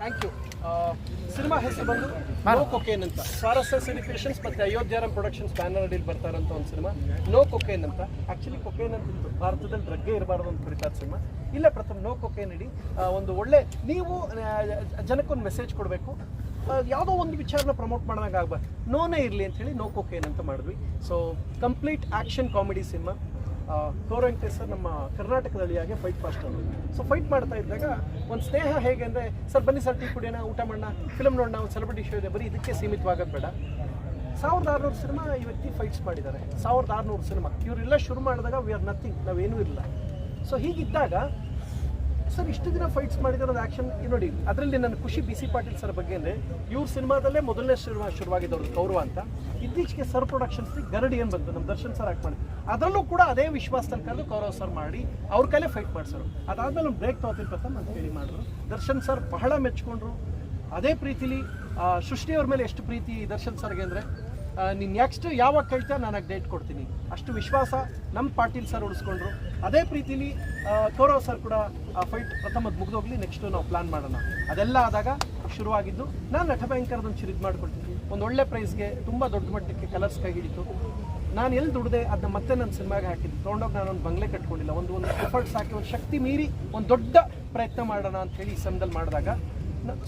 Thank you cinema ಹೆಸರು ಬಂದು no cocaine ಅಂತ. ಸಾರಸ್ ಸೆಲಿಬ್ರೇಷನ್ಸ್ ಮತ್ತೆ ಅಯೋಧ್ಯಾರಂ ಪ್ರೊಡಕ್ಷನ್ಸ್ ಬ್ಯಾನರ್ ಅಡಿಯಲ್ಲಿ ಬರ್ತಾ ಇರೋಂಥ ಒಂದು ಸಿನಿಮಾ ನೋ ಕೊಕೇನ್ ಅಂತ. ಆಕ್ಚುಲಿ ಕೊಕೇನ್ ಅಂತ ಇತ್ತು. ಭಾರತದಲ್ಲಿ ಡ್ರಗ್ಗೆ ಇರಬಾರ್ದು ಅಂತ ಕುರಿತಾದ ಸಿನಿಮಾ ಇಲ್ಲ ಪ್ರಥಮ ನೋ ಕೊಕೇನ್ ಇಡಿ ಒಂದು ಒಳ್ಳೆ ನೀವು ಜನಕ್ಕೊಂದು ಮೆಸೇಜ್ ಕೊಡಬೇಕು. ಯಾವುದೋ ಒಂದು ವಿಚಾರನ ಪ್ರಮೋಟ್ ಮಾಡೋಂಗಾಗಬಾರ್ದು ನೋನೇ ಇರಲಿ ಅಂತ ಹೇಳಿ ನೋ ಕೊಕೇನ್ ಅಂತ ಮಾಡಿದ್ವಿ. So complete action comedy cinema Venkatesh sir ನಮ್ಮ ಕರ್ನಾಟಕದ ಅಳಿಯಾಗೆ ಫೈಟ್ ಫಾಸ್ಟ್ ಅವರು ಸೊ ಫೈಟ್ ಮಾಡ್ತಾ ಇದ್ದಾಗ ಒಂದು ಸ್ನೇಹ ಹೇಗೆ ಅಂದರೆ, ಸರ್ ಬನ್ನಿ ಸರ್ ಟೀ ಕುಡಿಯೋಣ, ಊಟ ಮಾಡೋಣ ಫಿಲ್ಮ್ ನೋಡೋಣ, ಒಂದು ಸೆಲೆಬ್ರಿಟಿ ಶೋ ಇದೆ, ಬರೀ ಇದಕ್ಕೆ ಸೀಮಿತವಾಗೋದು ಬೇಡ. ಸಾವಿರದ ಆರುನೂರು ಸಿನಿಮಾ ವ್ಯಕ್ತಿ ಫೈಟ್ಸ್ ಮಾಡಿದ್ದಾರೆ. ಸಾವಿರದ ಆರುನೂರು ಸಿನಿಮಾ ಇವರೆಲ್ಲ ಶುರು ಮಾಡಿದಾಗ ವಿ ಆರ್ ನಥಿಂಗ್ ನಾವೇನೂ ಇಲ್ಲ ಸೊ ಹೀಗಿದ್ದಾಗ ಸರ್, ಇಷ್ಟು ದಿನ ಫೈಟ್ಸ್ ಮಾಡಿದಾರೆ ಆ್ಯಕ್ಷನ್ ನೋಡಿ, ಅದರಲ್ಲಿ ನನ್ನ ಖುಷಿ ಬಿ ಸಿ ಪಾಟೀಲ್ ಸರ್ ಬಗ್ಗೆ ಅಂದರೆ, ಇವ್ರ ಸಿನಿಮಾದಲ್ಲೇ ಮೊದಲನೇ ಶುರು ಶುರುವಾಗಿದ್ದವ್ರದ್ದು ಕೌರವ ಅಂತ. ಇತ್ತೀಚೆಗೆ ಸರ್ ಪ್ರೊಡಕ್ಷನ್ಸ್ ಗರಡಿ ಏನು ಬಂತು? ನಮ್ಮ ದರ್ಶನ್ ಸರ್ ಆಕ್ಟ್ ಮಾಡಿ ಅದರಲ್ಲೂ ಕೂಡ ಅದೇ ವಿಶ್ವಾಸದಲ್ಲಿ ಕರೆದು ಕೌರವ್ ಸರ್ ಮಾಡಿ, ಅವ್ರ ಕೈಲೇ ಫೈಟ್ ಮಾಡಿಸೋರು. ಅದಾದಮೇಲೆ ಒಂದು ಬ್ರೇಕ್ ಪ್ರಥಮ್ ಅಂತ ಹೇಳಿ ಮಾಡಿದ್ರು ದರ್ಶನ್ ಸರ್ ಬಹಳ ಮೆಚ್ಕೊಂಡ್ರು. ಅದೇ ಪ್ರೀತಿಲಿ ಸೃಷ್ಟಿಯವ್ರ ಮೇಲೆ ಎಷ್ಟು ಪ್ರೀತಿ ದರ್ಶನ್ ಸರ್ಗೆ ಅಂದರೆ ನೀನು ನೆಕ್ಸ್ಟ್ ಯಾವಾಗ ಕಳಿತ ನನಗೆ ಡೇಟ್ ಕೊಡ್ತೀನಿ? ಅಷ್ಟು ವಿಶ್ವಾಸ ನಮ್ಮ ಪಾಟೀಲ್ ಸರ್ ಉಳಿಸ್ಕೊಂಡ್ರು. ಅದೇ ಪ್ರೀತಿಲಿ ಕೌರವ್ ಸರ್ ಕೂಡ ಆ ಫೈಟ್ ಪ್ರಥಮದ್ ಮುಗಿದೋಗ್ಲಿ ನೆಕ್ಸ್ಟ್ ನಾವು ಪ್ಲಾನ್ ಮಾಡೋಣ. ಅದೆಲ್ಲ ಆದಾಗ ಶುರುವಾಗಿದ್ದು, ನಾನು ನಟ ಭಯಂಕರದೊಂದು ಚಿರು ಇದು ಮಾಡ್ಕೊಳ್ತೀನಿ ಒಂದು ಒಳ್ಳೆ ಪ್ರೈಸ್ಗೆ ತುಂಬ ದೊಡ್ಡ ಮಟ್ಟಕ್ಕೆ ಕಲರ್ಸ್ ಕೈ ಹಿಡಿತು. ನಾನು ಎಲ್ಲಿ ದುಡ್ದೆ ಅದನ್ನ ಮತ್ತೆ ನನ್ನ ಸಿನಿಮಾಗೆ ಹಾಕಿದ್ದು ತೊಗೊಂಡೋಗಿ ನಾನು ಒಂದು ಬಂಗ್ಲೆ ಕಟ್ಕೊಂಡಿಲ್ಲ. ಒಂದು ಒಂದು ಎಫರ್ಟ್ಸ್ ಹಾಕಿ ಒಂದು ಶಕ್ತಿ ಮೀರಿ ಒಂದು ದೊಡ್ಡ ಪ್ರಯತ್ನ ಮಾಡೋಣ ಅಂತ ಹೇಳಿ ಈ ಸಮಯದಲ್ಲಿ ಮಾಡಿದಾಗ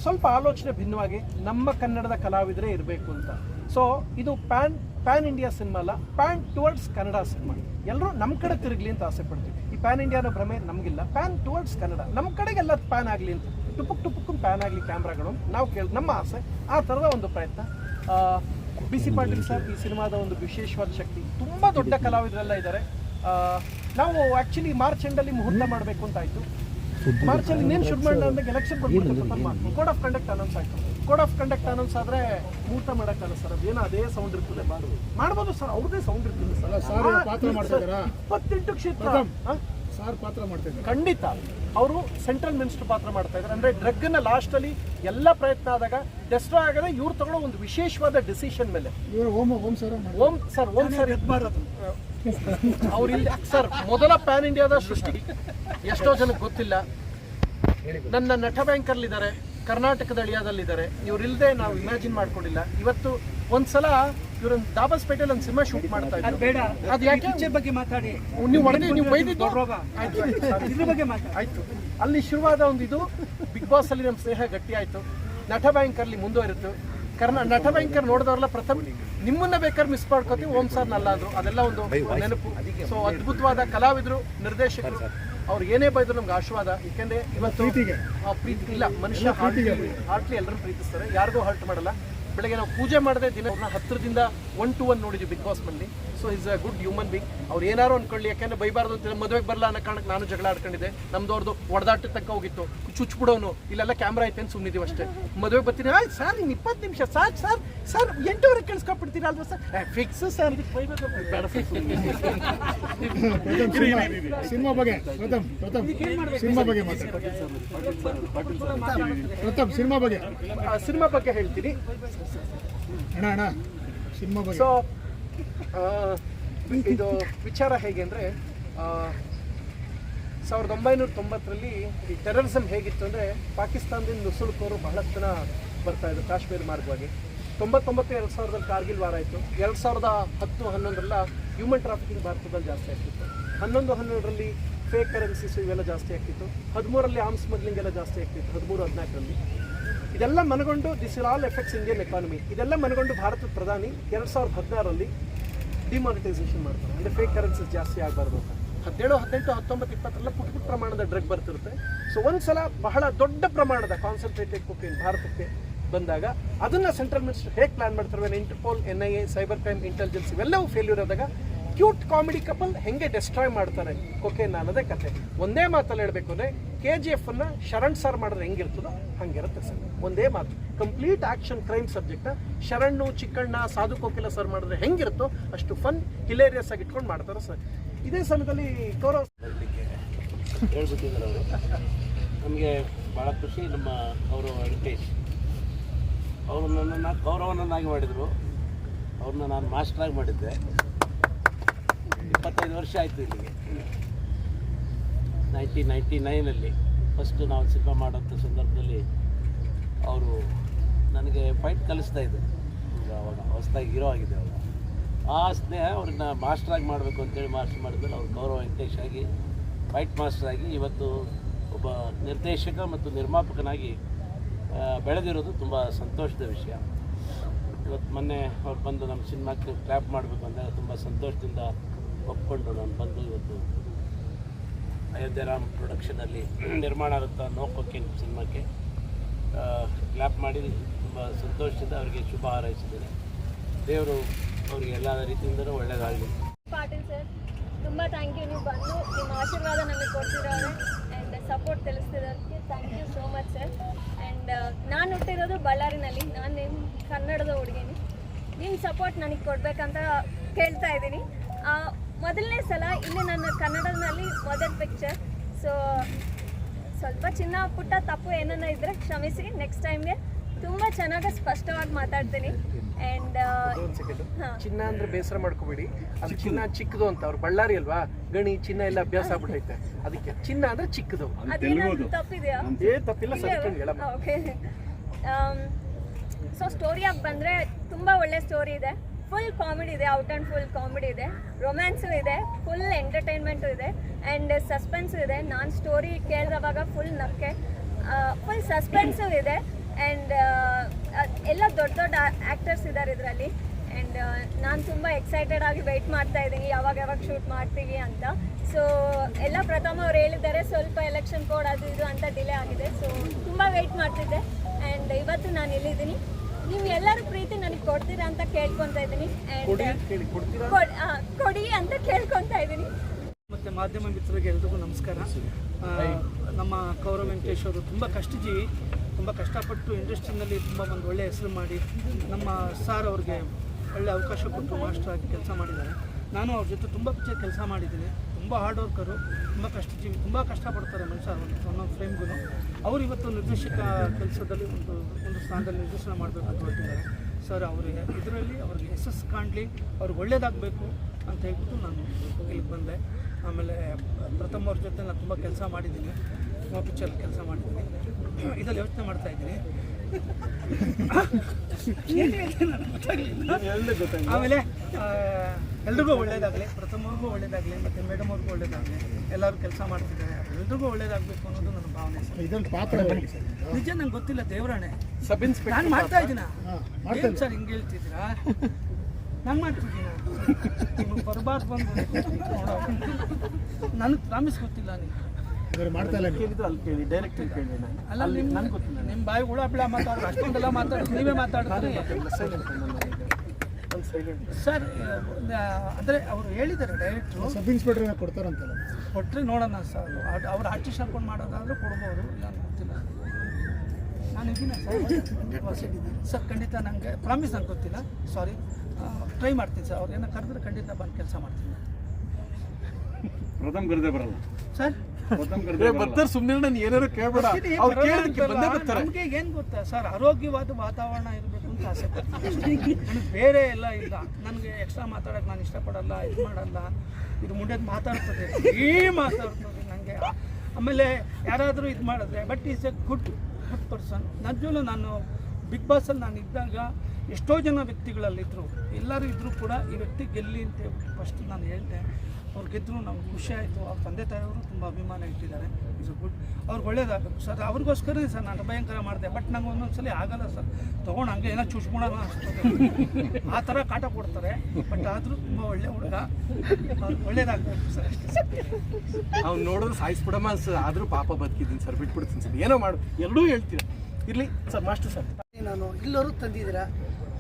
ಸ್ವಲ್ಪ ಆಲೋಚನೆ ಭಿನ್ನವಾಗಿ ನಮ್ಮ ಕನ್ನಡದ ಕಲಾವಿದರೇ ಇರಬೇಕು ಅಂತ. ಸೊ ಇದು ಪ್ಯಾನ್ ಪ್ಯಾನ್ ಇಂಡಿಯಾ ಸಿನಿಮಾ ಅಲ್ಲ ಪ್ಯಾನ್ ಟುವರ್ಡ್ಸ್ ಕನ್ನಡ ಸಿನಿಮಾ ಎಲ್ಲರೂ ನಮ್ಮ ಕಡೆ ತಿರುಗಲಿ ಅಂತ ಆಸೆ ಪಡ್ತೀವಿ. ಈ ಪ್ಯಾನ್ ಇಂಡಿಯಾನ ಭ್ರಮೆ ನಮಗಿಲ್ಲ. ಪ್ಯಾನ್ ಟುವರ್ಡ್ಸ್ ಕನ್ನಡ ನಮ್ಮ ಕಡೆಗೆಲ್ಲ ಪ್ಯಾನ್ ಆಗಲಿ ಅಂತ. ಟುಪುಕ್ ಟುಪುಕ್ ಪ್ಯಾನ್ ಆಗಲಿ ಕ್ಯಾಮ್ರಾಗಳು ನಾವು ಕೇಳಿ ನಮ್ಮ ಆಸೆ ಆ ಥರದ ಒಂದು ಪ್ರಯತ್ನ. ಬಿ ಸಿ ಪಾಟೀಲ್ ಸರ್ ಈ ಸಿನಿಮಾದ ಒಂದು ವಿಶೇಷವಾದ ಶಕ್ತಿ. ತುಂಬ ದೊಡ್ಡ ಕಲಾವಿದರೆಲ್ಲ ಇದ್ದಾರೆ ನಾವು ಆ್ಯಕ್ಚುಲಿ ಮಾರ್ಚ್ ಎಂಡಲ್ಲಿ ಮುಹೂರ್ತ ಮಾಡಬೇಕು ಅಂತ ಆಯಿತು. ಮಾರ್ಚಲ್ಲಿ ಇನ್ನೇನು ಶುರು ಮಾಡೋಣ ಅಂದಾಗ election code of conduct announce ಆಯ್ತು. ಕೋಡ್ ಆಫ್ ಕಂಡಕ್ಟ್ ಅನೌನ್ಸ್ ಆದ್ರೆ ಮುಹೂರ್ತ ಮಾಡಕ್ಕಲ್ಲ ಸರ್ ಅದೇನೋ ಅದೇ ಸೌಂಡ್ ಇರ್ತದೆ ಮಾಡ್ಬೋದು ಸರ್ ಅವ್ರದೇ ಸೌಂಡ್ ಇರ್ತದೆ ಸರ್. ಸರ್ ಪಾತ್ರ ಮಾಡ್ತಾ ಇದ್ದಾರಾ? ಇಪ್ಪತ್ತೆಂಟು ಕ್ಷೇತ್ರ. ಹಾ? ಸಾರ್ ಪಾತ್ರ ಮಾಡ್ತಿದ್ದಾರೆ ಖಂಡಿತ. ಅವರು ಸೆಂಟ್ರಲ್ ಮಿನಿಸ್ಟರ್ ಪಾತ್ರ ಮಾಡ್ತಾ ಇದ್ದಾರೆ. ಅಂದ್ರೆ ಡ್ರಗ್ನ ಲಾಸ್ಟ್ ಅಲ್ಲಿ ಎಲ್ಲ ಪ್ರಯತ್ನ ಆದಾಗ ಡೆಸ್ಟ್ರಾ ಆಗದೆ ಇವ್ರು ತಗೊಳ್ಳೋ ಒಂದು ವಿಶೇಷವಾದ ಡಿಸಿಷನ್ ಮೇಲೆ. ಇವರು Om Om sir Om sir Om sir ಅವ್ರು ಇಲ್ಲಿ ಸರ್ ಮೊದಲ ಪ್ಯಾನ್ ಇಂಡಿಯಾದ ಸೃಷ್ಟಿ. ಎಷ್ಟೋ ಜನಕ್ಕೆ ಗೊತ್ತಿಲ್ಲ. ನನ್ನ ನಟ ಬ್ಯಾಂಕರ್ಲಿದ್ದಾರೆ ಕರ್ನಾಟಕದ ಅಳಿಯಾದಲ್ಲಿದ್ದಾರೆ. ಇವರಿಲ್ಲದೆ ನಾವು ಇಮ್ಯಾಜಿನ್ ಮಾಡ್ಕೊಂಡಿಲ್ಲ. ಇವತ್ತು ಒಂದ್ಸಲ ಇವ್ರ ದಾಬಸ್ಪೇಟೆಯಲ್ಲಿ ಒಂದು ಸಿನಿಮಾ ಶೂಟ್ ಮಾಡ್ತಾ ಇದ್ದಾರೆ ಅದು ಯಾಕೆ? ಪಿಕ್ಚರ್ ಬಗ್ಗೆ ಮಾತಾಡಿ. ನೀವು ಹೊಡೆದಿ ನೀವು ಬೈದಿದ್ದು? ದೊಡ್ಡ ರೋಗ. ಆಯ್ತು. ಇದ್ರ ಬಗ್ಗೆ ಮಾತಾಡಿ. ಆಯ್ತು. ಅಲ್ಲಿ ಶುರುವಾದ ಒಂದು ಇದು ಬಿಗ್ ಬಾಸ್ ಅಲ್ಲಿ ನಮ್ಮ ಸ್ನೇಹ ಗಟ್ಟಿ ಆಯ್ತು. ನಟ ಅಲ್ಲಿ ಮುಂದುವರಿತು. ಕರ್ನಾ ನಟ ಬ್ಯಾಂಕರ್ ನೋಡಿದವ್ರಲ್ಲ ಪ್ರಥಮ ನಿಮ್ಮನ್ನ ಬೇಕಾದ್ರೆ ಮಿಸ್ ಮಾಡ್ಕೋತೀವಿ ಓಂ ಸರ್ ನಲ್ಲಾದ್ರು. ಅದೆಲ್ಲ ಒಂದು ನೆನಪು. ಸೊ ಅದ್ಭುತವಾದ ಕಲಾವಿದರು ನಿರ್ದೇಶಕರು. ಅವ್ರು ಏನೇ ಬೈದ್ರು ನಮ್ಗೆ ಆಶೀರ್ವಾದ. ಯಾಕೆಂದ್ರೆ ಇವತ್ತು. ಆ, ಪ್ರೀತಿ ಇಲ್ಲ ಮನುಷ್ಯ ಹಾರ್ಟ್ಲಿ ಹಾರ್ಟ್ಲಿ ಎಲ್ಲರೂ ಪ್ರೀತಿಸ್ತಾರೆ. ಯಾರಿಗೂ ಹರ್ಟ್ ಮಾಡಲ್ಲ. ಬೆಳಗ್ಗೆ ನಾವು ಪೂಜೆ ಮಾಡದೆ ದಿನ ಅವ್ರನ್ನ ಹತ್ತಿರದಿಂದ ಒನ್ ಟು ಒನ್ ನೋಡಿದ್ವಿ big ಬಾಸ್ನಲ್ಲಿ so is a good human being ಅವ್ರು ಏನಾರು ಅನ್ಕೊಳ್ಳಿ ಯಾಕೆಂದ್ರೆ ಬೈಬಾರ್ದು ಅಂತ ಮದುವೆಗೆ ಬರಲ್ಲ ಅನ್ನೋ ಕಾರಣಕ್ಕೆ ನಾನು ಜಗಳ ಆಡ್ಕೊಂಡಿದ್ದೆ. ನಮ್ದವ್ರದ್ದು ಹೊಡೆದಾಟ ತಕ್ಕ ಹೋಗಿತ್ತು. ಚುಚ್ಬಿಡೋನು. ಇಲ್ಲೆಲ್ಲ ಕ್ಯಾಮ್ರಾ ಐತೆ ಅಂತ ಸುಮ್ಮನಿದ್ದೀವಿ ಅಷ್ಟೇ. ಮದುವೆಗೆ ಬರ್ತೀನಿ. ಆಯ್ತು ಸರ್ ಇನ್ನು ಇಪ್ಪತ್ತು ನಿಮಿಷ. ಸಾಕು ಸರ್ ಸರ್ ಎಂಟೂವರೆಗೆ ಕೇಳಿಸ್ಕೊಬಿಡ್ತೀರಾ ಅಲ್ವಾ ಸರ್ ಫಿಕ್ಸ್ ಸರ್ ಸಿನಿಮಾ. ಬಗ್ಗೆ ಪ್ರಥಮ್ ಪ್ರಥಮ್. ಸಿನಿಮಾ ಬಗ್ಗೆ ಪ್ರಥಮ್ ಸಿನಿಮಾ ಬಗ್ಗೆ. ಸಿನಿಮಾ ಬಗ್ಗೆ ಹೇಳ್ತೀನಿ. ಅಣ್ಣ ಅಣ್ಣ. ಸಿನಿಮಾ ಬಗ್ಗೆ. ಸೊ ಇದು ವಿಚಾರ ಹೇಗೆ ಅಂದರೆ ಸಾವಿರದ ಒಂಬೈನೂರ ತೊಂಬತ್ತರಲ್ಲಿ ಈ ಟೆರರಿಸಮ್ ಹೇಗಿತ್ತು ಅಂದರೆ ಪಾಕಿಸ್ತಾನದಿಂದ ನುಸುಳುಕೋರು ಬಹಳಷ್ಟು ಜನ ಬರ್ತಾ ಇದ್ದರು ಕಾಶ್ಮೀರ ಮಾರ್ಗವಾಗಿ. ತೊಂಬತ್ತೊಂಬತ್ತು, ಎರಡು ಸಾವಿರದಲ್ಲಿ ಕಾರ್ಗಿಲ್ ವಾರ ಆಯಿತು. ಎರಡು ಸಾವಿರದ ಹತ್ತು, ಹನ್ನೊಂದರಲ್ಲ ಹ್ಯೂಮನ್ ಟ್ರಾಫಿಕಿಂಗ್ ಭಾರತದಲ್ಲಿ ಜಾಸ್ತಿ ಆಗ್ತಿತ್ತು. ಹನ್ನೊಂದು, ಹನ್ನೆರಡರಲ್ಲಿ ಫೇಕ್ ಕರೆನ್ಸೀಸ್ ಇವೆಲ್ಲ ಜಾಸ್ತಿ ಆಗ್ತಿತ್ತು. ಹದಿಮೂರಲ್ಲಿ ಆಮ್ ಸ್ಮಗ್ಲಿಂಗ್ ಎಲ್ಲ ಜಾಸ್ತಿ ಆಗ್ತಿತ್ತು, ಹದಿಮೂರು, ಹದಿನಾಲ್ಕರಲ್ಲಿ. ಇದೆಲ್ಲ ಮನಗೊಂಡು this will all effects Indian economy ಇದೆಲ್ಲ ಮನಗೊಂಡು ಭಾರತದ ಪ್ರಧಾನಿ ಎರಡು ಸಾವಿರದ ಹದಿನಾರರಲ್ಲಿ ಡಿಮಾನಿಟೈಸೇಷನ್ ಮಾಡ್ತಾರೆ. ಅಂದರೆ ಫೇಕ್ ಕರೆನ್ಸೀಸ್ ಜಾಸ್ತಿ ಆಗಬಾರ್ದು ಅಂತ. ಹದಿನೇಳು, ಹದಿನೆಂಟು, ಹತ್ತೊಂಬತ್ತು, ಇಪ್ಪತ್ತರಲ್ಲ ಪುಟ್ಟ ಪುಟ್ಟ ಪ್ರಮಾಣದ ಡ್ರಗ್ ಬರ್ತಿರುತ್ತೆ. ಸೊ ಒಂದ್ಸಲ ಬಹಳ ದೊಡ್ಡ ಪ್ರಮಾಣದ ಕಾನ್ಸಂಟ್ರೇಟೆಡ್ ಕೊಕೇನ್ ಭಾರತಕ್ಕೆ ಬಂದಾಗ ಅದನ್ನು ಸೆಂಟ್ರಲ್ ಮಿನಿಸ್ಟರ್ ಹೇಗೆ ಪ್ಲಾನ್ ಮಾಡ್ತಾರೆ Interpol N I A cyber crime intelligence ಇವೆಲ್ಲವೂ ಫೇಲ್ಯೂರ್ ಆದಾಗ ಕ್ಯೂಟ್ ಕಾಮಿಡಿ ಕಪಲ್ ಹೆಂಗೆ ಡೆಸ್ಟ್ರಾಯ್ ಮಾಡ್ತಾರೆ ಕೊಕೇನ್ ಅನ್ನೋದೇ ಕತೆ. ಒಂದೇ ಮಾತಲ್ಲಿ ಹೇಳಬೇಕು ಅಂದರೆ ಕೆ ಜಿ ಎಫ್ ಅನ್ನು ಶರಣ್ ಸರ್ ಮಾಡಿದ್ರೆ ಹೆಂಗಿರ್ತದೋ ಹಂಗಿರುತ್ತೆ ಸರ್ ಒಂದೇ ಮಾತು. Complete action crime subject Sharan Chikkanna, Sadhu Kokila sir ಮಾಡಿದ್ರೆ ಹೆಂಗಿರುತ್ತೋ ಅಷ್ಟು ಫನ್ ಹಿಲೇರಿಯಸ್ ಆಗಿ ಇಟ್ಕೊಂಡು ಮಾಡ್ತಾರೆ ಸರ್ ಇದೇ ಸಮಯದಲ್ಲಿ ಗೌರವ ಅವರು. ನಮಗೆ ಭಾಳ ಖುಷಿ, ನಮ್ಮ ಗೌರವ ವೆಂಕಟೇಶ್. ಅವರು ನನ್ನನ್ನು ಗೌರವನನ್ನಾಗಿ ಮಾಡಿದರು. ಅವ್ರನ್ನ ನಾನು ಮಾಸ್ಟ್ರಾಗಿ ಮಾಡಿದ್ದೆ. ಇಪ್ಪತ್ತೈದು ವರ್ಷ ಆಯಿತು ಇಲ್ಲಿಗೆ. ನೈನ್ಟೀನ್ ನೈಂಟಿ ನೈನಲ್ಲಿ ಫಸ್ಟು ನಾವು ಸಿನಿಮಾ ಮಾಡೋಂಥ ಸಂದರ್ಭದಲ್ಲಿ ನನಗೆ ಫೈಟ್ ಕಲಿಸ್ತಾ ಇದೆ. ಈಗ ಅವಾಗ ಹೊಸದಾಗಿ ಹೀರೋ ಆಗಿದೆ ಅವಾಗ ಆ ಸ್ನೇಹ ಅವ್ರನ್ನ ಮಾಸ್ಟ್ರಾಗಿ ಮಾಡಬೇಕು ಅಂತೇಳಿ ಮಾಸ್ಟರ್ ಮಾಡಿದ್ಮೇಲೆ ಅವ್ರು ಗೌರವ ವೆಂಕಟೇಶ್ ಆಗಿ ಫೈಟ್ ಮಾಸ್ಟರ್ ಆಗಿ ಇವತ್ತು ಒಬ್ಬ ನಿರ್ದೇಶಕ ಮತ್ತು ನಿರ್ಮಾಪಕನಾಗಿ ಬೆಳೆದಿರೋದು ತುಂಬ ಸಂತೋಷದ ವಿಷಯ. ಇವತ್ತು ಮೊನ್ನೆ ಅವ್ರು ಬಂದು ನಮ್ಮ ಸಿನಿಮಾಕ್ಕೆ ಕ್ಲ್ಯಾಪ್ ಮಾಡಬೇಕು ಅಂದಾಗ ತುಂಬ ಸಂತೋಷದಿಂದ ಒಪ್ಕೊಂಡು ನಾನು ಬಂದು ಇವತ್ತು ಅಯೋಧ್ಯರಾಮ್ ಪ್ರೊಡಕ್ಷನಲ್ಲಿ ನಿರ್ಮಾಣ ಆಗುತ್ತಾ ನೋಕೋಕೆ ಸಿನಿಮಾಕ್ಕೆ. ಕ್ಲ್ಯಾಪ್ ಮಾಡಿ ತುಂಬ ಸಂತೋಷದಿಂದ ಅವರಿಗೆ ಶುಭ ಹಾರೈಸಿದ್ದೇನೆ. ದೇವರು ಅವರಿಗೆ ಎಲ್ಲ ರೀತಿಯಿಂದಲೂ ಒಳ್ಳೆಯದಾಗಲಿ ಪಾಟೀಲ್ ಸರ್, ತುಂಬ ಥ್ಯಾಂಕ್ ಯು ನೀವು ಬಂದು ನಿಮ್ಮ ಆಶೀರ್ವಾದ ನಮಗೆ ಕೊಡ್ತಿರೋರೆ and support ತಿಳಿಸ್ತಿರೋದಕ್ಕೆ thank you so much sir and ನಾನು ಹುಟ್ಟಿರೋದು ಬಳ್ಳಾರಿನಲ್ಲಿ. ನಾನು ನಿಮ್ಮ ಕನ್ನಡದ ಹುಡುಗಿನಿ. ನಿಮ್ಮ ಸಪೋರ್ಟ್ ನನಗೆ ಕೊಡಬೇಕಂತ ಕೇಳ್ತಾ ಇದ್ದೀನಿ. ಮೊದಲನೇ ಸಲ ಇಲ್ಲಿ ನನ್ನ ಕನ್ನಡದಲ್ಲಿ ಮೊದಲ ಪಿಕ್ಚರ್ ಸೊ ಸ್ವಲ್ಪ ಚಿನ್ನ ಪುಟ್ಟ ತಪ್ಪು ಏನನ್ನ ಇದ್ದರೆ ಕ್ಷಮಿಸಿ ನೆಕ್ಸ್ಟ್ ಟೈಮ್ಗೆ ತುಂಬ ಚೆನ್ನಾಗಿ ಸ್ಪಷ್ಟವಾಗಿ ಮಾತಾಡ್ತೀನಿ. ಆ್ಯಂಡ್ ಒಂದು ಸೆಕೆಂಡ್ ಹಾಂ. ಚಿನ್ನ ಅಂದ್ರೆ ಬೇಸರ ಮಾಡ್ಕೋಬೇಡಿ. ಅದು ಚಿನ್ನ ಚಿಕ್ಕದು ಅಂತ ಅವ್ರು ಬಳ್ಳಾರಿ ಅಲ್ವಾ? ಗಣಿ ಚಿನ್ನ ಎಲ್ಲ ಅಭ್ಯಾಸ ಆಗ್ಬಿಟ್ಟೈತೆ. ಅದಕ್ಕೆ ಚಿನ್ನ ಅಂದ್ರೆ ಚಿಕ್ಕದು. ಅದೇನಾದ್ರು ತಪ್ಪಿದೆಯಾ? ಏ ತಪ್ಪಿಲ್ಲ ಸರಿ ಹೇಳಮ್ಮ. ಓಕೆ ಸೊ ಸ್ಟೋರಿಯಾಗಿ ಬಂದರೆ ತುಂಬ ಒಳ್ಳೆ ಸ್ಟೋರಿ ಇದೆ. ಫುಲ್ ಕಾಮಿಡಿ ಇದೆ ಔಟ್ ಆ್ಯಂಡ್ ಫುಲ್ ಕಾಮಿಡಿ ಇದೆ. ರೊಮ್ಯಾನ್ಸು ಇದೆ ಫುಲ್ ಎಂಟರ್ಟೈನ್ಮೆಂಟು ಇದೆ. ಆ್ಯಂಡ್ ಸಸ್ಪೆನ್ಸು ಇದೆ. ನಾನು ಸ್ಟೋರಿ ಕೇಳಿದವಾಗ ಫುಲ್ ನಕ್ಕೆ ಫುಲ್ ಸಸ್ಪೆನ್ಸು ಇದೆ. ಆ್ಯಂಡ್ ಎಲ್ಲ ದೊಡ್ಡ ದೊಡ್ಡ ಆ್ಯಕ್ಟರ್ಸ್ ಇದ್ದಾರೆ ಇದರಲ್ಲಿ. ಆ್ಯಂಡ್ ನಾನು ತುಂಬ ಎಕ್ಸೈಟೆಡ್ ಆಗಿ ವೆಯ್ಟ್ ಮಾಡ್ತಾ ಇದ್ದೀನಿ ಯಾವಾಗ ಯಾವಾಗ ಶೂಟ್ ಮಾಡ್ತೀವಿ ಅಂತ. ಸೊ ಎಲ್ಲ ಪ್ರಥಮ ಅವ್ರು ಹೇಳಿದ್ದಾರೆ ಸ್ವಲ್ಪ ಎಲೆಕ್ಷನ್ ಕೋಡ್ ಅದು ಇದು ಅಂತ ಡಿಲೇ ಆಗಿದೆ. ಸೊ ತುಂಬ ವೆಯ್ಟ್ ಮಾಡ್ತಿದ್ದೆ. ಆ್ಯಂಡ್ ಇವತ್ತು ನಾನು ಇಲ್ಲಿದ್ದೀನಿ ನೀವು ಎಲ್ಲರೂ ಪ್ರೀತಿ ನನಗೆ ಕೊಡ್ತೀರಾ ಅಂತ ಕೇಳ್ಕೊತಾ ಇದ್ದೀನಿ. ಕೊಡಿ ಆ್ಯಂಡ್ ಅಂತ ಕೊಡಿ ಕೇಳ್ಕೊತಾ ಇದ್ದೀನಿ. ಮತ್ತು ಮಾಧ್ಯಮ ಮಿತ್ರರಿಗೆ ಎಲ್ರಿಗೂ ನಮಸ್ಕಾರ. ನಮ್ಮ ಕೌರವ್ ವೆಂಕಟೇಶ್ ಅವರು ತುಂಬ ಕಷ್ಟಜೀವಿ. ತುಂಬ ಕಷ್ಟಪಟ್ಟು ಇಂಡಸ್ಟ್ರಿನಲ್ಲಿ ತುಂಬ ಒಂದು ಒಳ್ಳೆಯ ಹೆಸರು ಮಾಡಿ ನಮ್ಮ ಸಾರ್ ಅವ್ರಿಗೆ ಒಳ್ಳೆ ಅವಕಾಶ ಕೊಟ್ಟು ಮಾಸ್ಟರ್ ಆಗಿ ಕೆಲಸ ಮಾಡಿದ್ದಾರೆ. ನಾನು ಅವ್ರ ಜೊತೆ ತುಂಬ ಪಿಚ್ಚರ್ ಕೆಲಸ ಮಾಡಿದ್ದೀನಿ. ತುಂಬ ಹಾರ್ಡ್ ವರ್ಕರು ತುಂಬ ಕಷ್ಟಜೀವಿ, ತುಂಬ ಕಷ್ಟಪಡ್ತಾರೆ ಮನುಷ್ಯ ಒಂದು ಒಂದೊಂದು ಫ್ರೇಮ್ಗೂ ಅವರು ಇವತ್ತು ನಿರ್ದೇಶಕ ಕೆಲಸದಲ್ಲಿ ಒಂದು ಒಂದು ಸ್ಥಾನದಲ್ಲಿ ನಿರ್ದೇಶನ ಮಾಡಬೇಕು ಅಂತ ಹೊರಟಿದ್ದಾರೆ. ಸರ್ ಅವರಿಗೆ ಇದರಲ್ಲಿ ಅವ್ರಿಗೆ ಯಶಸ್ಸು ಕಾಣಲಿ, ಅವ್ರಿಗೆ ಒಳ್ಳೇದಾಗಬೇಕು ಅಂತ ಹೇಳ್ಬಿಟ್ಟು ನಾನು ಇಲ್ಲಿಗೆ ಬಂದೆ. ಆಮೇಲೆ ಪ್ರಥಮ ಅವ್ರ ಜೊತೆ ನಾನು ತುಂಬ ಕೆಲಸ ಮಾಡಿದ್ದೀನಿ. ತುಂಬ ಪಿಕ್ಚರ್ ಕೆಲಸ ಮಾಡಿದ್ದೀನಿ. ಇದರಲ್ಲಿ ಯೋಚನೆ ಮಾಡ್ತಾ ಇದ್ದೀನಿ. ಆಮೇಲೆ ಎಲ್ರಿಗೂ ಒಳ್ಳೇದಾಗಲಿ ಪ್ರಥಮವ್ರಿಗೂ ಒಳ್ಳೇದಾಗಲಿ ಮತ್ತು ಮೇಡಮ್ ಅವ್ರಿಗೂ ಒಳ್ಳೇದಾಗಲಿ ಎಲ್ಲರೂ ಕೆಲಸ ಮಾಡ್ತಿದ್ದಾರೆ. ಎಲ್ರಿಗೂ ಒಳ್ಳೇದಾಗಬೇಕು ಅನ್ನೋದು ನನ್ನ ಭಾವನೆ ಇದೊಂದು ಪಾತ್ರ ನಿಜ ನಂಗೆ ಗೊತ್ತಿಲ್ಲ ದೇವರಾಣೆ. ಸಬ್ ನಾನು ಮಾಡ್ತಾ ಇದ್ದೀನ? ಏನು ಸರ್. ಹಿಂಗೆ ಹೇಳ್ತಿದ್ದೀರಾ? ನಾನು ಮಾಡ್ತಿದ್ದೀನಿ? ನಿಮಗೆ ಬರಬಾರ್ದು ಬಂದು. ನನಗೆ ಪ್ರಾಮಿಸ್ ಗೊತ್ತಿಲ್ಲ ನೀವು ಮಾಡ್ತಾ ಇಲ್ಲ ನೀವು? ಕೇಳಿದ್ದು ಅಲ್ಲಿ ಕೇಳಿ ಡೈರೆಕ್ಟ್ ಕೇಳಿ ನಾನು. ಅಲ್ಲ ನಿಮ್ಮ ನನ್ಗೆ ಗೊತ್ತಿಲ್ಲ. ನಿಮ್ಮ ಬಾಯಿ ಹುಳ ಬಿಳ ಮಾತಾಡೋದು ಅಷ್ಟೊಂದೆಲ್ಲ ಮಾತಾಡೋದು ನೀವೇ ಮಾತಾಡ್ತಾರೆ. ಸರ್ ಅಂದರೆ ಅವರು ಹೇಳಿದ್ದಾರೆ ಡೈರೆಕ್ಟ್ರು ಸಬ್ ಇನ್ಸ್ಪೆಕ್ಟರ್ ಏನೋ ಕೊಡ್ತಾರಂತಲ್ಲ? ಕೊಟ್ಟರೆ ನೋಡೋಣ ಸರ್. ಅವ್ರು ಆರ್ಟಿಸ್ಟ್ ಹಾಕೊಂಡು ಮಾಡೋದಾದ್ರೆ ಕೊಡ್ಬೋದು ಇಲ್ಲ ಅಂತ ಗೊತ್ತಿಲ್ಲ. ನಾನು ಇದ್ದೀನಿ ಸರ್? ಸರ್ ಖಂಡಿತ ನನಗೆ ಪ್ರಾಮಿಸ್ ನಂಗೆ ಗೊತ್ತಿಲ್ಲ. ಸಾರಿ ಟ್ರೈ ಮಾಡ್ತೀನಿ ಸರ್. ಅವ್ರು ಏನೋ ಕರೆದ್ರೆ ಖಂಡಿತ ಬಂದು ಕೆಲಸ ಮಾಡ್ತೀನಿ ಪ್ರಥಮ್ ಕರೆದೇ ಬರಲ್ಲ. ಸರ್? ಬರ್ತಾರೆ ಸುಮ್ಮನೆ ನಾನು ಏನಾರು ಕೇಳ್ಬೇಡ. ಅವ್ರು ಕೇಳೋದಕ್ಕೆ ಬಂದೇ. ಬರ್ತಾರೆ. ನಮ್ಗೆ ಏನ್ ಗೊತ್ತಾ? ಸರ್ ಆರೋಗ್ಯವಾದ ವಾತಾವರಣ ಇರಬೇಕು ಅಂತ ಆಸೆ ನನಗೆ ಬೇರೆ ಎಲ್ಲ ಇಲ್ಲ. ನನಗೆ ಎಕ್ಸ್ಟ್ರಾ ಮಾತಾಡೋಕೆ ನಾನು ಇಷ್ಟಪಡಲ್ಲ ಇದು ಮಾಡಲ್ಲ. ಇದು ಮುಂದೆ ಮಾತಾಡ್ತದೆ ಈ ಮಾತಾಡ್ತದೆ ನನಗೆ ಆಮೇಲೆ ಯಾರಾದರೂ ಇದು ಮಾಡಿದ್ರೆ but is a good good person ನಿಜವಲ್ಲೂ ನಾನು ಬಿಗ್ ಬಾಸಲ್ಲಿ ನಾನು ಇದ್ದಾಗ ಎಷ್ಟೋ ಜನ ವ್ಯಕ್ತಿಗಳಲ್ಲಿದ್ದರು ಎಲ್ಲರೂ ಇದ್ದರೂ ಕೂಡ ಈ ವ್ಯಕ್ತಿ ಗೆಲ್ಲಿ ಅಂತ ಫಸ್ಟ್ ನಾನು ಹೇಳಿದೆ. ಅವ್ರು ಗೆದ್ದರು ನಮ್ಗೆ ಖುಷಿ ಆಯಿತು. ಅವ್ರ ತಂದೆ ತಾಯಿಯವರು ತುಂಬ ಅಭಿಮಾನ ಇಟ್ಟಿದ್ದಾರೆ. ಇಸ್ ಗುಡ್ ಅವ್ರಿಗೆ ಒಳ್ಳೇದಾಗಬೇಕು ಸರ್ ಅವ್ರಿಗೋಸ್ಕರನೇ ಸರ್ ನಾನು ಭಯಂಕರ ಮಾಡಿದೆ. ಬಟ್ ನಂಗೆ ಒಂದೊಂದ್ಸಲಿ ಆಗಲ್ಲ ಸರ್. ತೊಗೊಂಡು ಹಂಗೆ ಏನೋ ಚುಚ್ಕೊಳ ಆ ಥರ ಕಾಟ ಕೊಡ್ತಾರೆ. ಬಟ್ ಆದರೂ ತುಂಬ ಒಳ್ಳೆ ಹುಡುಗ. ಅವ್ರಿಗೆ ಒಳ್ಳೇದಾಗಬೇಕು ಸರ್ ಅಷ್ಟೇ. ಅವ್ನು ನೋಡಿದ್ರೆ ಸಾಯಿಸ್ಬಿಡಮ್ಮ ಸರ್ ಆದರೂ ಪಾಪ ಬದುಕಿದ್ದೀನಿ ಸರ್. ಬಿಟ್ಬಿಡ್ತೀನಿ ಸರ್. ಏನೋ ಮಾಡು. ಎರಡೂ ಹೇಳ್ತೀರಾ? ಇರಲಿ ಸರ್ ಮಾಸ್ಟರ್ ಸರ್. ನಾನು ಇಲ್ಲರೂ ತಂದಿದ್ದೀರಾ?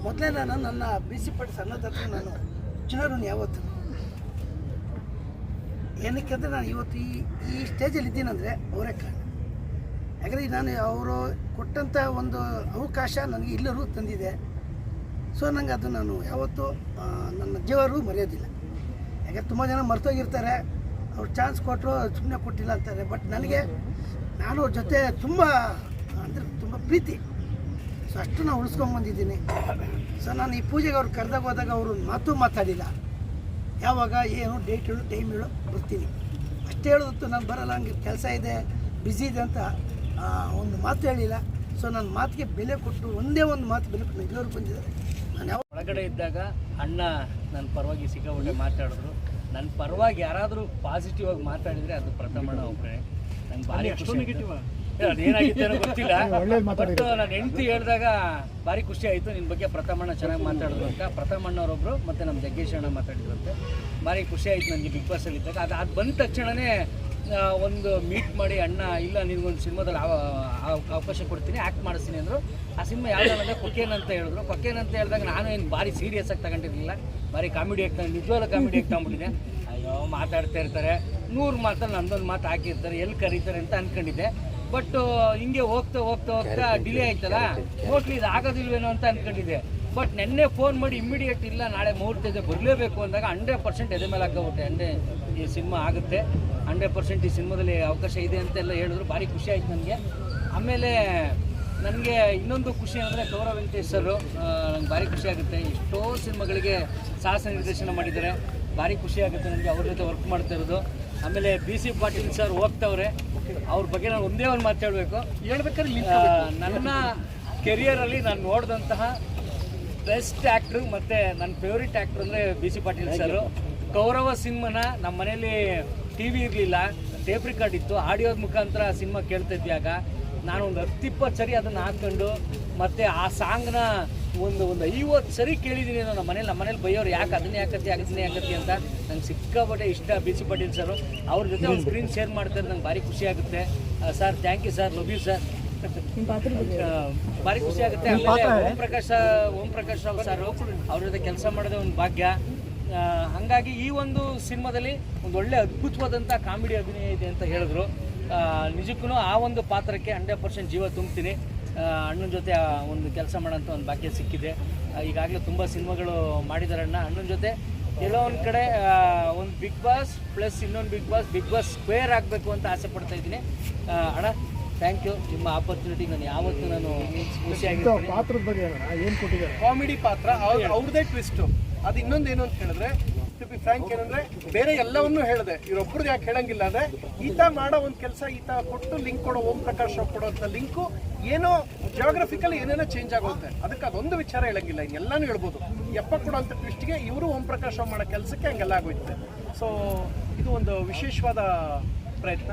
ಮೊದಲೇ ನಾನು ನನ್ನ ಬಿ ಸಿ ಪಟ್ಟಿ ಸಣ್ಣದ ನಾನು ಚಿನ್ನರು ಯಾವತ್ತು ಏನಕ್ಕೆ ಅಂದರೆ ನಾನು ಇವತ್ತು ಈ ಈ ಸ್ಟೇಜಲ್ಲಿ ಇದ್ದೀನಂದರೆ ಅವರೇ ಕಾರಣ. ಯಾಕಂದರೆ ನಾನು ಅವರು ಕೊಟ್ಟಂಥ ಒಂದು ಅವಕಾಶ ನನಗೆ ಇಲ್ಲರೂ ತಂದಿದೆ. ಸೊ ನನಗೆ ಅದು ನಾನು ಯಾವತ್ತೂ ನನ್ನ ಜೀವರು ಮರೆಯೋದಿಲ್ಲ. ಯಾಕೆ ತುಂಬ ಜನ ಮರ್ತೋಗಿರ್ತಾರೆ. ಅವ್ರು ಚಾನ್ಸ್ ಕೊಟ್ಟರು ಸುಮ್ಮನೆ ಕೊಟ್ಟಿಲ್ಲ ಅಂತಾರೆ. ಬಟ್ ನನಗೆ, ನಾನು ಅವ್ರ ಜೊತೆ ತುಂಬ, ಅಂದರೆ ತುಂಬ ಪ್ರೀತಿ. ಸೊ ಅಷ್ಟು ನಾನು ಉಳಿಸ್ಕೊಂಬಂದಿದ್ದೀನಿ ಸೊ ನಾನು ಈ ಪೂಜೆಗೆ ಅವ್ರು ಕರೆದಾಗ ಹೋದಾಗ ಅವರು ಮಾತು ಮಾತಾಡಿಲ್ಲ. ಯಾವಾಗ ಏನು ಡೇಟ್ ಹೇಳು ಟೈಮ್ ಹೇಳು ಬರ್ತೀನಿ. ಅಷ್ಟೇ ಹೇಳೋದು ನಾನು ಬರಲ್ಲ ಹಂಗೆ ಕೆಲಸ ಇದೆ ಬ್ಯುಸಿ ಇದೆ ಅಂತ ಆ, ಒಂದು ಮಾತು ಹೇಳಿಲ್ಲ. ಸೊ ನನ್ನ ಮಾತಿಗೆ ಬೆಲೆ ಕೊಟ್ಟು ಒಂದೇ ಒಂದು ಮಾತು ಬೆಲೆ ಕೊಟ್ಟು ಇಲ್ಲಿವರೆಗೂ ಬಂದಿದ್ದಾರೆ ನಾನು ಯಾವ ಒಳಗಡೆ ಇದ್ದಾಗ ಅಣ್ಣ ನನ್ನ ಪರವಾಗಿ ಸಿಕ್ಕಾಪಟ್ಟೆ ಮಾತಾಡಿದ್ರು. ನನ್ನ ಪರವಾಗಿ ಯಾರಾದರೂ ಪಾಸಿಟಿವ್ ಆಗಿ ಮಾತಾಡಿದರೆ ಅದು ಪ್ರಥಮ ಒಬ್ಬರೇ ನನ್ನ ಭಾರಿ ಅಷ್ಟು ನೆಗೆಟಿವ್ ಅದೇನಾಗಿತ್ತೇನೋ ಗೊತ್ತಿಲ್ಲ. ಬಟ್ ನನ್ನ ಹೆಂಡತಿ ಹೇಳಿದಾಗ ಭಾರಿ ಖುಷಿ ಆಯಿತು. ನಿನ್ನ ಬಗ್ಗೆ ಪ್ರಥಮಣ್ಣ ಚೆನ್ನಾಗಿ ಮಾತಾಡಿದ್ರು ಅಂತ. ಪ್ರಥಮಣ್ಣವರೊಬ್ಬರು ಮತ್ತು ನಮ್ಮ ಜಗ್ಗೇಶ್ ಅಣ್ಣ ಮಾತಾಡಿದ್ರಂತೆ ಭಾರಿ ಖುಷಿ ಆಯಿತು ನನಗೆ ಬಿಗ್ ಬಾಸಲ್ಲಿ ಇದ್ದಾಗ. ಅದು ಅದು ಬಂದ ತಕ್ಷಣವೇ ಒಂದು ಮೀಟ್ ಮಾಡಿ ಅಣ್ಣ ಇಲ್ಲ ನಿನಗೊಂದು ಸಿನಿಮಾದಲ್ಲಿ ಅವಕಾಶ ಕೊಡ್ತೀನಿ ಆ್ಯಕ್ಟ್ ಮಾಡಿಸ್ತೀನಿ ಅಂದರು. ಆ ಸಿನಿಮಾ ಯಾವ್ದು ಕೊಕೇನ್ ಅಂತ ಹೇಳಿದ್ರು. ಕೊಕೇನ್ ಅಂತ ಹೇಳಿದಾಗ ನಾನು ಏನು ಭಾರಿ ಸೀರಿಯಸ್ ಆಗಿ ತಗೊಂಡಿರಲಿಲ್ಲ. ಭಾರಿ ಕಾಮಿಡಿ ಆಗ್ತಾ ನಿಜವಾಗ್ಲೂ ಕಾಮಿಡಿ ಆಗಿ ತಗೊಂಡ್ಬಿಟ್ಟಿದ್ದೆ. ಅಯ್ಯೋ ಮಾತಾಡ್ತಾ ಇರ್ತಾರೆ. ನೂರು ಮಾತಲ್ಲಿ ನಂದೊಂದು ಮಾತು ಹಾಕಿರ್ತಾರೆ. ಎಲ್ಲಿ ಕರೀತಾರೆ ಅಂತ ಅಂದ್ಕೊಂಡಿದ್ದೆ ಬಟ್ ಹಿಂಗೆ ಹೋಗ್ತಾ ಹೋಗ್ತಾ ಹೋಗ್ತಾ ಡಿಲೇ ಆಯ್ತಲ್ಲ? ಮೋಸ್ಟ್ಲಿ ಇದು ಆಗೋದಿಲ್ವೇನೋ ಅಂತ ಅನ್ಕೊಂಡಿದ್ದೆ. ಬಟ್ ನೆನ್ನೆ ಫೋನ್ ಮಾಡಿ ಇಮ್ಮಿಡಿಯೇಟ್ ಇಲ್ಲ ನಾಳೆ ಮುಹೂರ್ತ ಇದೆ ಬರಲೇಬೇಕು ಅಂದಾಗ ಹಂಡ್ರೆಡ್ ಪರ್ಸೆಂಟ್ ಎದೆ ಮೇಲೆ ಹಾಕೋಬಿಟ್ಟೆ ಅಂದೇ ಈ ಸಿನಿಮಾ ಆಗುತ್ತೆ. ಹಂಡ್ರೆಡ್ ಪರ್ಸೆಂಟ್ ಈ ಸಿನಿಮಾದಲ್ಲಿ ಅವಕಾಶ ಇದೆ ಅಂತೆಲ್ಲ ಹೇಳಿದ್ರು. ಭಾರಿ ಖುಷಿ ಆಯ್ತು ನನಗೆ. ಆಮೇಲೆ ನನಗೆ ಇನ್ನೊಂದು ಖುಷಿ ಅಂದರೆ ಗೌರವ ವೆಂಕಟೇಶ್ ಸರು ನಂಗೆ ಭಾರಿ ಖುಷಿ ಆಗುತ್ತೆ. ಎಷ್ಟೋ ಸಿನಿಮಾಗಳಿಗೆ ಸಾಹಸ ನಿರ್ದೇಶನ ಮಾಡಿದ್ದಾರೆ. ಭಾರಿ ಖುಷಿ ಆಗುತ್ತೆ ನನಗೆ. ಅವ್ರ ಜೊತೆ ವರ್ಕ್ ಮಾಡ್ತಾ ಇರೋದು. ಆಮೇಲೆ ಬಿ ಸಿ ಪಾಟೀಲ್ ಸರ್ ಹೋಗ್ತವ್ರೆ ಅವ್ರ ಬಗ್ಗೆ ನಾನು ಒಂದೇ ಒಂದು ಮಾತಾಡಬೇಕು ಹೇಳಬೇಕು. ಹೇಳ್ಬೇಕಾದ್ರೆ ನನ್ನ ಕೆರಿಯರಲ್ಲಿ ನಾನು ನೋಡಿದಂತಹ ಬೆಸ್ಟ್ ಆ್ಯಕ್ಟ್ರು ಮತ್ತು ನನ್ನ ಫೇವ್ರೆಟ್ ಆ್ಯಕ್ಟ್ರ್ ಅಂದರೆ B C Patil sir Kaurava ಸಿನಿಮಾನ ನಮ್ಮ ಮನೇಲಿ ಟಿ ವಿ ಇರಲಿಲ್ಲ ಟೇಪ್ ರೆಕಾರ್ಡ್ ಇತ್ತು. ಆಡಿಯೋದ ಮುಖಾಂತರ ಸಿನಿಮಾ ಕೇಳ್ತಾ ಇದ್ವಿ ಆಗ. ನಾನು ಒಂದು ಹತ್ತಿಪ್ಪತ್ತು ಸರಿ ಅದನ್ನು ಹಾಕ್ಕೊಂಡು ಮತ್ತು ಆ ಸಾಂಗ್ನ ಒಂದು ಒಂದು ಐವತ್ತು ಸರಿ ಕೇಳಿದ್ದೀನಿ ನಾನು ನಮ್ಮ ಮನೇಲಿ ನಮ್ಮ ಮನೇಲಿ ಬೈಯೋರು ಯಾಕೆ ಅದನ್ನೇ ಯಾಕತ್ತಿ ಅದನ್ನೇ ಯಾಕತ್ತಿ ಅಂತ ನಂಗೆ ಸಿಕ್ಕಾಪಟ್ಟೆ ಇಷ್ಟ ಬಿ ಸಿ ಪಾಟೀಲ್ ಸರ್. ಅವ್ರ ಜೊತೆ ಒಂದು ಸ್ಕ್ರೀನ್ ಶೇರ್ ಮಾಡ್ತಾರೆ ನಂಗೆ ಭಾರಿ ಖುಷಿ ಆಗುತ್ತೆ. Sir thank you sir. Love you sir. ಭಾರಿ ಖುಷಿ ಆಗುತ್ತೆ. ಆಮೇಲೆ ಓಂ ಪ್ರಕಾಶ್ ಓಂ ಪ್ರಕಾಶ್ ರಾವ್ ಸರ್ ಅವ್ರ ಜೊತೆ ಕೆಲಸ ಮಾಡೋದೇ ಒಂದು ಭಾಗ್ಯ. ಹಂಗಾಗಿ ಈ ಒಂದು ಸಿನಿಮಾದಲ್ಲಿ ಒಂದು ಒಳ್ಳೆ ಅದ್ಭುತವಾದಂಥ ಕಾಮಿಡಿ ಅಭಿನಯ ಇದೆ ಅಂತ ಹೇಳಿದ್ರು. ನಿಜಕ್ಕೂ ಆ ಒಂದು ಪಾತ್ರಕ್ಕೆ ಹಂಡ್ರೆಡ್ ಪರ್ಸೆಂಟ್ ಜೀವ ತುಂಬ್ತೀನಿ. ಅಣ್ಣನ ಜೊತೆ ಆ ಒಂದು ಕೆಲಸ ಮಾಡೋಂಥ ಒಂದು ಭಾಗ್ಯ ಸಿಕ್ಕಿದೆ. ಈಗಾಗಲೇ ತುಂಬ ಸಿನಿಮಾಗಳು ಮಾಡಿದ್ದಾರೆ ಅಣ್ಣ. ಅಣ್ಣನ ಜೊತೆ ಕೆಲವೊಂದು ಒಂದು ಕಡೆ ಒಂದು ಬಿಗ್ ಬಾಸ್ ಪ್ಲಸ್ ಇನ್ನೊಂದು big boss big boss square ಆಗಬೇಕು ಅಂತ ಆಸೆ ಪಡ್ತಾ ಇದ್ದೀನಿ. ಅಣ್ಣ ಥ್ಯಾಂಕ್ ಯು ನಿಮ್ಮ ಆಪರ್ಚುನಿಟಿ ನಾನು ಯಾವತ್ತೂ ನಾನು ಪಾತ್ರದ ಬಗ್ಗೆ ಏನು ಕೊಟ್ಟಿದ್ದಾರೆ? ಕಾಮಿಡಿ ಪಾತ್ರ ಅವ್ರ ಅವ್ರದೇ ಟ್ವಿಸ್ಟು ಅದು ಇನ್ನೊಂದು ಏನು ಅಂತ ಹೇಳಿದ್ರೆ ಟು ಬಿ ಫ್ರ್ಯಾಂಕ್ ಏನಂದ್ರೆ ಬೇರೆ ಎಲ್ಲವನ್ನೂ ಹೇಳಿದೆ. ಇವ್ರೊಬ್ರದ್ದು ಯಾಕೆ ಹೇಳಂಗಿಲ್ಲ ಅಂದ್ರೆ ಈತ ಮಾಡೋ ಒಂದು ಕೆಲಸ ಈತ ಕೊಟ್ಟು ಲಿಂಕ್ ಕೊಡೋ ಓಂ ಪ್ರಕಾಶ್ ಕೊಡೋ ಅಂತ ಲಿಂಕು ಏನೋ ಜಿಯೋಗ್ರಫಿಕಲ್ ಏನೇನೋ ಚೇಂಜ್ ಆಗುತ್ತೆ. ಅದಕ್ಕೆ ಅದೊಂದು ವಿಚಾರ ಹೇಳಂಗಿಲ್ಲ. ಇನ್ನೆಲ್ಲಾನು ಹೇಳ್ಬೋದು. ಎಪ್ಪ ಕೊಡೋಂಥ ಟ್ವಿಸ್ಟ್ಗೆ ಇವರು ಓಂ ಪ್ರಕಾಶ್ ಮಾಡೋ ಕೆಲಸಕ್ಕೆ ಹಂಗೆಲ್ಲ ಆಗೋಯ್ತದೆ. ಸೊ ಇದು ಒಂದು ವಿಶೇಷವಾದ ಪ್ರಯತ್ನ.